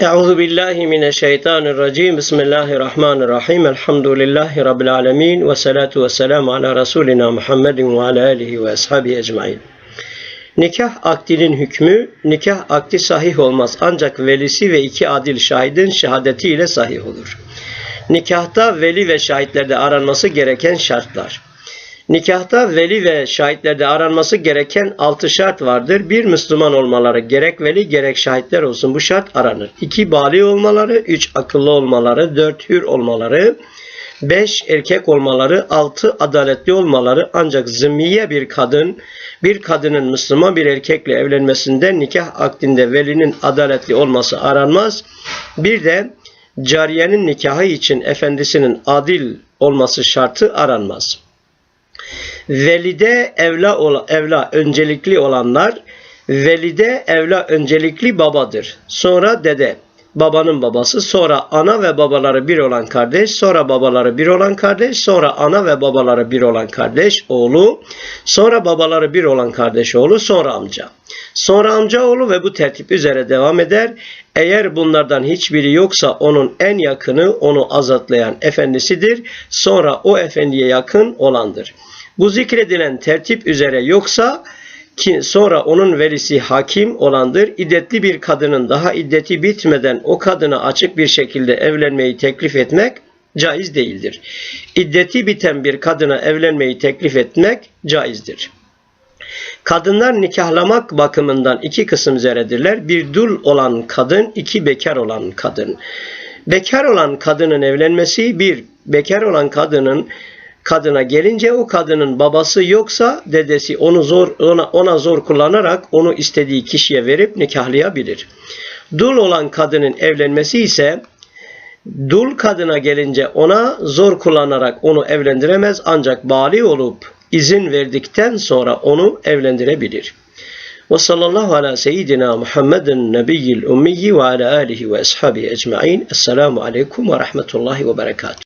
Euzu billahi mineşşeytanirracim. Bismillahirrahmanirrahim. Elhamdülillahi rabbil alamin ve salatu vesselam ala rasulina Muhammedin ve ala alihi ve ashabihi ecmaîn. Nikah akdinin hükmü, nikah akdi sahih olmaz ancak velisi ve iki adil şahidin şehadetiyle sahih olur. Nikahta veli ve şahitlerde aranması gereken şartlar. Nikahta veli ve şahitlerde aranması gereken altı şart vardır. Bir Müslüman olmaları, gerek veli gerek şahitler olsun bu şart aranır. İki bali olmaları, üç akıllı olmaları, dört hür olmaları, beş erkek olmaları, altı adaletli olmaları ancak zimmiye bir kadın, bir kadının Müslüman bir erkekle evlenmesinde nikah akdinde velinin adaletli olması aranmaz. Bir de cariyenin nikahı için efendisinin adil olması şartı aranmaz. Velide evla evla öncelikli olanlar velide evla öncelikli babadır. Sonra dede babanın babası, sonra ana ve babaları bir olan kardeş, sonra babaları bir olan kardeş, sonra ana ve babaları bir olan kardeş oğlu, sonra babaları bir olan kardeş oğlu, sonra amca. Sonra amca oğlu ve bu tertip üzere devam eder. Eğer bunlardan hiçbiri yoksa onun en yakını onu azatlayan efendisidir. Sonra o efendiye yakın olandır. Bu zikredilen tertip üzere yoksa ki sonra onun velisi hakim olandır. İddetli bir kadının daha iddeti bitmeden o kadına açık bir şekilde evlenmeyi teklif etmek caiz değildir. İddeti biten bir kadına evlenmeyi teklif etmek caizdir. Kadınlar nikahlamak bakımından iki kısım üzeredirler. Bir dul olan kadın, iki bekar olan kadın. Bekar olan kadının evlenmesi bir bekar olan kadının kadına gelince o kadının babası yoksa dedesi onu zor ona, ona zor kullanarak onu istediği kişiye verip nikahlayabilir. Dul olan kadının evlenmesi ise dul kadına gelince ona zor kullanarak onu evlendiremez ancak bali olup izin verdikten sonra onu evlendirebilir. Ve sallallahu ala seyyidina Muhammedin nebiyyil ummiyi ve ala alihi ve ashabihi ecma'in. Esselamu aleyküm ve rahmetullahi ve berekatuhu.